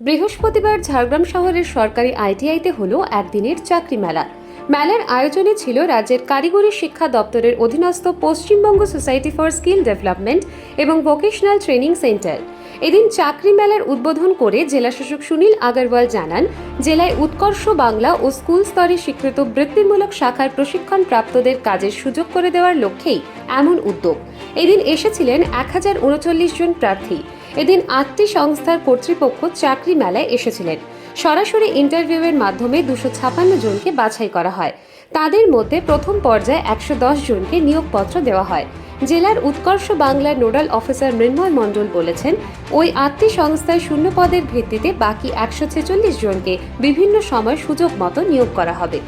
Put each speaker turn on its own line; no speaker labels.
বৃহস্পতিবার ঝাড়গ্রাম শহরের সরকারি আইটিআইতে হলো একদিনের চাকরি মেলা। মেলার আয়োজনে ছিল রাজ্যের কারিগরি শিক্ষা দপ্তরের অধীনস্থ Paschimbanga society for skill development এবং ভোকেশনাল ট্রেনিং সেন্টার। এদিন চাকরি মেলার উদ্বোধন করে জেলাশাসক সুনীল আগরওয়াল জানান, জেলায় উৎকর্ষ বাংলা ও স্কুল স্তরে স্বীকৃত বৃত্তিমূলক শাখার প্রশিক্ষণ প্রাপ্তদের কাজের সুযোগ করে দেওয়ার লক্ষ্যেই এমন উদ্যোগ। এদিন এসেছিলেন এক হাজার উনচল্লিশ জন প্রার্থী। এদিন আটটি সংস্থার কর্তৃপক্ষ চাকরি মেলায় এসেছিলেন। সরাসরি ইন্টারভিউয়ের মাধ্যমে দুশো ছাপান্ন জনকে বাছাই করা হয়। তাদের মধ্যে প্রথম পর্যায়ে একশো দশ জনকে নিয়োগপত্র দেওয়া হয়। জেলার উৎকর্ষ বাংলার নোডাল অফিসার মৃন্ময় মণ্ডল বলেছেন, ওই আটটি সংস্থায় শূন্য পদের ভিত্তিতে বাকি একশো ছেচল্লিশ জনকে বিভিন্ন সময় সুযোগ মতো নিয়োগ করা হবে।